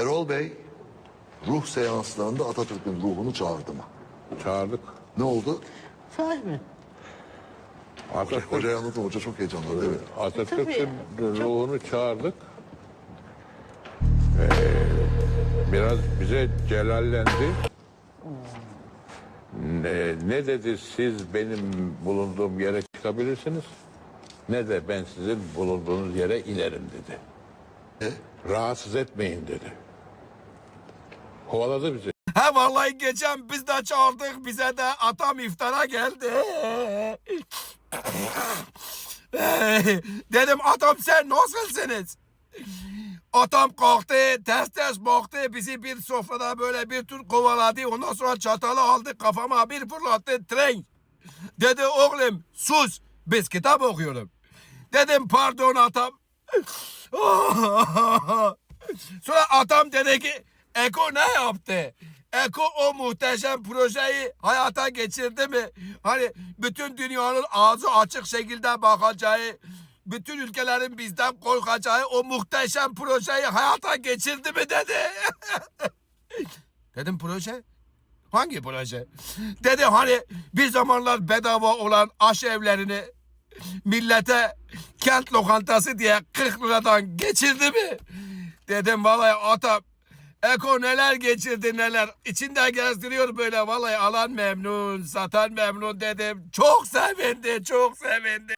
Erol Bey ruh seanslarında Atatürk'ün ruhunu çağırdı mı? Çağırdık. Ne oldu? Fahmi. Atatürk, Hocaya anlatın. Hoca çok heyecanlandı. Evet. Atatürk'ün Tabii, çok- ruhunu çağırdık. Ee, biraz bize celallendi. Ne, ne dedi siz benim bulunduğum yere çıkabilirsiniz. Ne de ben sizin bulunduğunuz yere inerim dedi. E? Rahatsız etmeyin dedi. Kovaladı bizi. Ha vallahi geçen biz de çağırdık bize de atam iftara geldi. Dedim atam sen nasılsınız? Atam kalktı ters ters baktı bizi bir sofrada böyle bir tur kovaladı ondan sonra çatalı aldı kafama bir fırlattı tren. Dedi oğlum sus biz kitap okuyorum. Dedim pardon atam. Sonra atam dedi ki Eko ne yaptı? Eko o muhteşem projeyi hayata geçirdi mi? Hani bütün dünyanın ağzı açık şekilde bakacağı, bütün ülkelerin bizden korkacağı o muhteşem projeyi hayata geçirdi mi dedi. Dedim proje? Hangi proje? Dedi hani bir zamanlar bedava olan aş evlerini millete kent lokantası diye 40 liradan geçirdi mi? Dedim vallahi atam Eko neler geçirdi neler. İçinde gezdiriyor böyle vallahi alan memnun, satan memnun dedim. Çok sevindi, çok sevindi.